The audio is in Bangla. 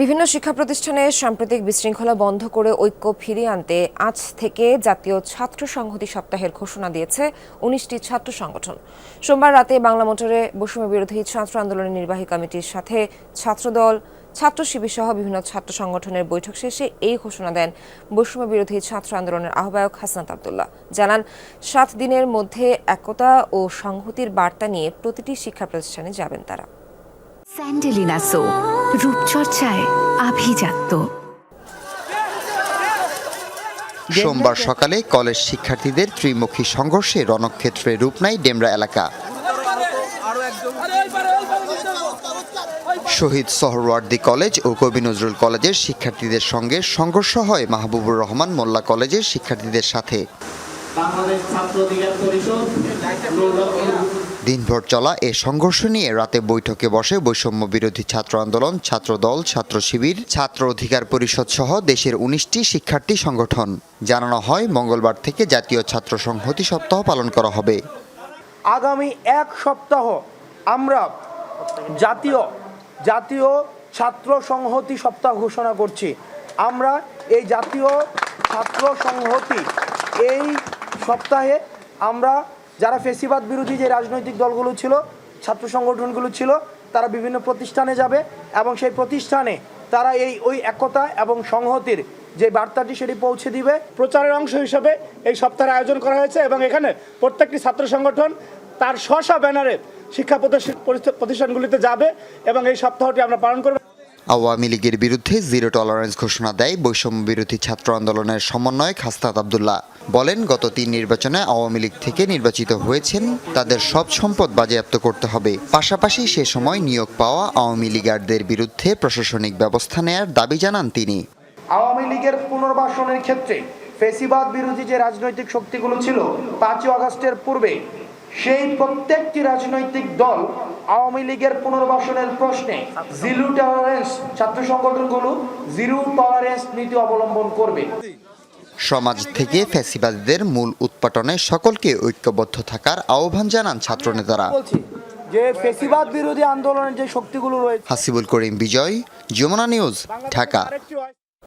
বিভিন্ন শিক্ষা প্রতিষ্ঠানে সাম্প্রতিক বিশৃঙ্খলা বন্ধ করে ঐক্য ফিরিয়ে আনতে আজ থেকে জাতীয় ছাত্র সংহতি সপ্তাহের ঘোষণা দিয়েছে উনিশটি ছাত্র সংগঠন। সোমবার রাতে বাংলা মোটরে বৈষম্য বিরোধী ছাত্র আন্দোলনের নির্বাহী কমিটির সাথে ছাত্রদল, ছাত্র শিবির সহ বিভিন্ন ছাত্র সংগঠনের বৈঠক শেষে এই ঘোষণা দেন বৈষম্য বিরোধী ছাত্র আন্দোলনের আহ্বায়ক হাসনাত আবদুল্লাহ। জানান, সাত দিনের মধ্যে একতা ও সংহতির বার্তা নিয়ে প্রতিটি শিক্ষা প্রতিষ্ঠানে যাবেন তারা। স্যান্ডেলিনা রূপচর্চায় আভিজাত্য। সোমবার সকালে কলেজ শিক্ষার্থীদের ত্রিমুখী সংঘর্ষে রণক্ষেত্রে রূপ নেয় ডেমরা এলাকা। শহীদ সোহরওয়ার্দী কলেজ ও কবি নজরুল কলেজের শিক্ষার্থীদের সঙ্গে সংঘর্ষ হয় মাহবুবুর রহমান মোল্লা কলেজের শিক্ষার্থীদের সাথে। বাংলাদেশ ছাত্র অধিকার পরিষদ দিনভর চলা এ সংঘর্ষ নিয়ে রাতে বৈঠকে বসে বৈষম্য বিরোধী ছাত্র আন্দোলন ছাত্রদল ছাত্র শিবির ছাত্র অধিকার পরিষদ সহ দেশের উনিশটি শিক্ষার্থী সংগঠন। জানানো হয় মঙ্গলবার থেকে জাতীয় ছাত্র সংহতি সপ্তাহ পালন করা হবে। আগামী এক সপ্তাহ আমরা জাতীয় জাতীয় ছাত্র সংহতি সপ্তাহ ঘোষণা করছি। আমরা এই জাতীয় ছাত্র সংহতি এই সপ্তাহে আমরা যারা ফেসিবাদ বিরোধী যে রাজনৈতিক দলগুলো ছিল, ছাত্র সংগঠনগুলো ছিল, তারা বিভিন্ন প্রতিষ্ঠানে যাবে এবং সেই প্রতিষ্ঠানে তারা এই ওই একতা এবং সংহতির যে বার্তাটি সেটি পৌঁছে দিবে। প্রচারের অংশ হিসেবে এই সপ্তাহের আয়োজন করা হয়েছে এবং এখানে প্রত্যেকটি ছাত্র সংগঠন তার স্ব ব্যানারে শিক্ষা প্রতিষ্ঠা- প্রতিষ্ঠানগুলিতে যাবে এবং এই সপ্তাহটি আমরা পালন করব। আওয়ামী লীগের বিরুদ্ধে জিরো টলারেন্স ঘোষণা দেয় বৈষম্য বিরোধী ছাত্র আন্দোলনের সমন্বয়ক হাসনাত আবদুল্লাহ। বলেন, গত তিন নির্বাচনে আওয়ামী লীগ থেকে নির্বাচিত হয়েছেন, তাদের সব সম্পদ বাজেয়াপ্ত করতে হবে। পাশাপাশি সে সময় নিয়োগ পাওয়া আওয়ামী লীগারদের বিরুদ্ধে প্রশাসনিক ব্যবস্থা নেয়ার দাবি জানান তিনি। আওয়ামী লীগের পুনর্বাসনের ক্ষেত্রে ফেসিবাদ বিরোধী যে রাজনৈতিক শক্তিগুলো ছিল, পাঁচই আগস্টের পূর্বে সেই প্রত্যেকটি রাজনৈতিক দল আওয়ামী লীগের পুনর্বাসনের প্রশ্নে জিরো টলারেন্স ছাত্র সংগঠনগুলো জিরো টলারেন্স নীতি অবলম্বন করবে। সমাজ থেকে ফ্যাসিবাদীদের মূল উৎপাটনে সকলকে ঐক্যবদ্ধ থাকার আহ্বান জানান ছাত্রনেতারা। বলছি যে ফেসিবাদ বিরোধী আন্দোলনের যে শক্তিগুলো রয়েছে হাসিবুল করিম বিজয় যমুনা নিউজ ঢাকা।